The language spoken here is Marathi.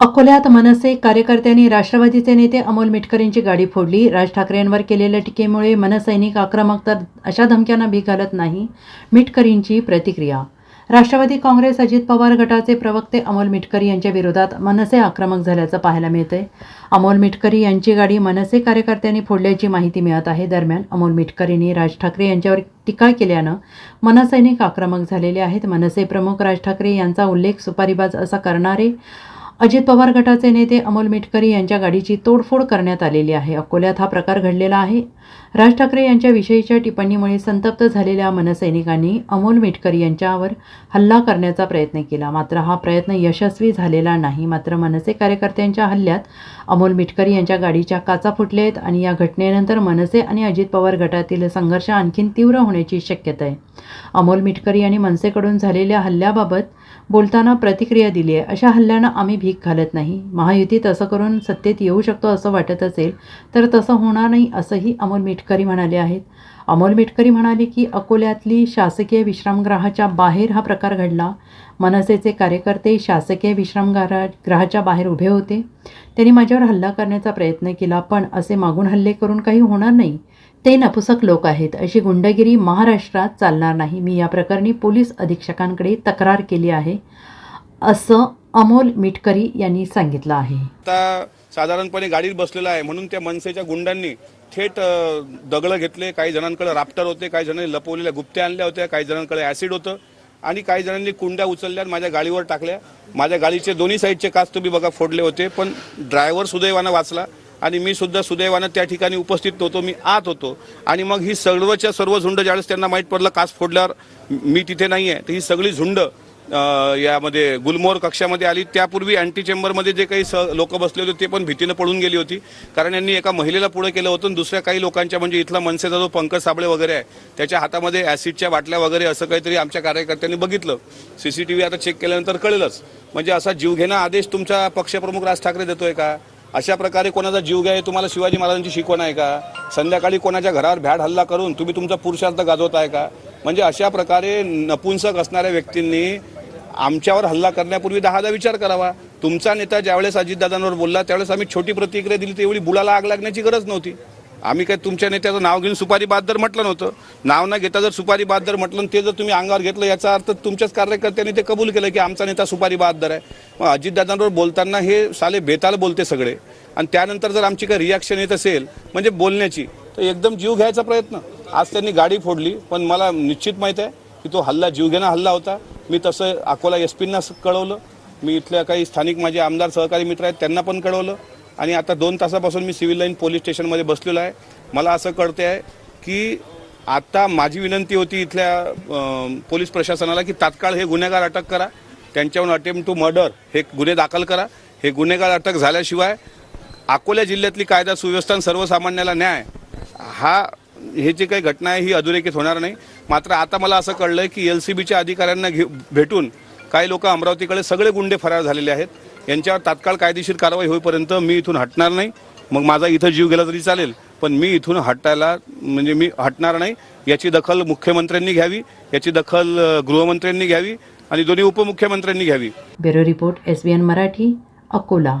अकोल्यात मनसे कार्यकर्त्यांनी राष्ट्रवादीचे नेते अमोल मिटकरींची गाडी फोडली. राज ठाकरेंवर केलेल्या टीकेमुळे मनसैनिक आक्रमक तर अशा धमक्यांना भी घालत नाही मिटकरींची प्रतिक्रिया. राष्ट्रवादी काँग्रेस अजित पवार गटाचे प्रवक्ते अमोल मिटकरी यांच्या विरोधात मनसे आक्रमक झाल्याचं पाहायला मिळतंय. अमोल मिटकरी यांची गाडी मनसे कार्यकर्त्यांनी फोडल्याची माहिती मिळत आहे. दरम्यान अमोल मिटकरींनी राज ठाकरे यांच्यावर टीका केल्यानं मनसैनिक आक्रमक झालेले आहेत. मनसे प्रमुख राज ठाकरे यांचा उल्लेख सुपारीबाज असा करणारे अजित पवार गटाचे नेते अमोल मिटकरी यांच्या गाडीची तोडफोड करण्यात आलेली आहे. अकोल्यात हा प्रकार घडलेला आहे. राज ठाकरे यांच्या विषयीच्या टिप्पणीमुळे संतप्त झालेल्या मनसैनिकांनी अमोल मिटकरी यांच्यावर हल्ला करण्याचा प्रयत्न केला. मात्र हा प्रयत्न यशस्वी झालेला नाही. मात्र मनसे कार्यकर्त्यांच्या हल्ल्यात अमोल मिटकरी यांच्या गाडीच्या काचा फुटल्या आहेत आणि या घटनेनंतर मनसे आणि अजित पवार गटातील संघर्ष आणखीन तीव्र होण्याची शक्यता आहे. अमोल मिटकरी यांनी मनसेकडून झालेल्या हल्ल्याबाबत बोलताना प्रतिक्रिया दिली आहे. अशा हल्ल्यानं आम्ही भीक घालत नाही. महायुतीत असं करून सत्तेत येऊ शकतो असं वाटत असेल तर तसं होणार नाही असंही अमोल मिटकरी म्हणाले आहेत. अमोल मिटकरी म्हणाले की अकोल्यातली शासकीय विश्रामगृहाच्या बाहेर हा प्रकार घडला. मनसेचे कार्यकर्ते शासकीय विश्रामगृहा ग्रहाच्या बाहेर उभे होते. त्यांनी माझ्यावर हल्ला करण्याचा प्रयत्न केला पण असे मागून हल्ले करून काही होणार नाही. ते नपुसक लोक आहेत. अशी गुंडगिरी महाराष्ट्रात चालणार नाही. मी या प्रकरणी पोलीस अधीक्षकांकडे तक्रार केली आहे. असं अमोल मिटकरी यांनी सांगितलं आहे. आता साधारणपणे गाडीत बसलेला आहे. म्हणून त्या मनसेच्या गुंडांनी थेट दगड दगडं घेतले. काही जणांकडे राप्टर होते काही जणांनी लपवलेल्या गुप्त्या आणल्या होत्या काही जणांकडे ॲसिड होतं. आणि काही जणांनी कुंड्या उचलल्या आणि माझ्या गाडीवर टाकल्या. माझ्या गाडीचे दोन्ही साईडचे काच तुम्ही बघा फोडले होते. पण ड्रायव्हर सुदैवानं वाचला आणि मी सुद्धा सुदैवानं त्या ठिकाणी उपस्थित नव्हतो. मी आत होतो. आणि मग ही सर्वच्या सर्व झुंड ज्यावेळेस त्यांना माहीत पडलं काच फोडल्यावर मी तिथे नाही आहे तर ही सगळी झुंड यामध्ये गुलमोर कक्षामध्ये आली. त्यापूर्वी अँटी चेंबरमध्ये जे काही स लोक बसले होते ते पण भीतीनं पळून गेली होती. कारण यांनी एका महिलेला पुढे केलं होतं दुसऱ्या काही लोकांच्या म्हणजे इथला मनसेचा जो पंकज साबळे वगैरे आहे त्याच्या हातामध्ये ॲसिडच्या बाटल्या वगैरे असं काहीतरी आमच्या कार्यकर्त्यांनी बघितलं. सी सी टी व्ही आता चेक केल्यानंतर कळेलच. म्हणजे असा जीवघेणा आदेश तुमचा पक्षप्रमुख राज ठाकरे देतोय का? अशा प्रकारे कोणाचा जीव घ्या हे तुम्हाला शिवाजी महाराजांची शिकवण आहे का? संध्याकाळी कोणाच्या घरावर भ्याड हल्ला करून तुम्ही तुमचा पुरुषार्थ गाजवताय का? म्हणजे अशा प्रकारे नपुंसक असणाऱ्या व्यक्तींनी आमच्यावर हल्ला करण्यापूर्वी दहादा विचार करावा. तुमचा नेता ज्यावेळेस अजितदादांवर बोलला त्यावेळेस आम्ही छोटी प्रतिक्रिया दिली तेवढी बुलाला आग लागण्याची गरज नव्हती. आम्ही काय तुमच्या नेत्याचं नाव घेऊन सुपारी बहादर म्हटलं नव्हतं. नाव न घेता जर सुपारी बहादर म्हटलं आणि ते जर तुम्ही अंगावर घेतलं याचा अर्थ तुमच्याच कार्यकर्त्यांनी ते कबूल केलं की आमचा नेता सुपारी बहादर आहे. मग अजितदादांवर बोलताना हे साले बेताल बोलते सगळे. आणि त्यानंतर जर आमची काही रिॲक्शन येत असेल म्हणजे बोलण्याची तर एकदम जीव घ्यायचा प्रयत्न. आज त्यांनी गाडी फोडली पण मला निश्चित माहीत आहे की तो हल्ला जीवघेणा हल्ला होता. मी तसं अकोला एस पींना कळवलं. मी इथल्या काही स्थानिक माझे आमदार सहकारी मित्र आहेत त्यांना पण कळवलं. आणि आता दोन तासापासून मी सिव्हिल लाईन पोलीस स्टेशनमध्ये बसलेलो आहे. मला असं कळते आहे की आता माझी विनंती होती इथल्या पोलीस प्रशासनाला की तात्काळ हे गुन्हेगार अटक करा. त्यांच्यावर अटेम्प्ट टू मर्डर हे गुन्हे दाखल करा. हे गुन्हेगार अटक झाल्याशिवाय अकोला जिल्ह्यातली कायदा सुव्यवस्था सर्वसामान्याला न्याय हा हे जे काही घटना आहे ही अधोरेखित होणार नाही. मात्र आता मला असं कळलंय की एल सी बीच्या अधिकाऱ्यांना घे भेटून काही लोक अमरावतीकडे सगळे गुंडे फरार झालेले आहेत. यांच्यावर तात्काळ कायदेशीर कारवाई होईपर्यंत मी इथून हटणार नाही. मग माझा इथं जीव गेला तरी चालेल. पण मी इथून हटायला म्हणजे मी हटणार नाही. याची दखल मुख्यमंत्र्यांनी घ्यावी. याची दखल गृहमंत्र्यांनी घ्यावी. आणि दोन्ही उपमुख्यमंत्र्यांनी घ्यावी. Bureau report S B N Marathi Akola.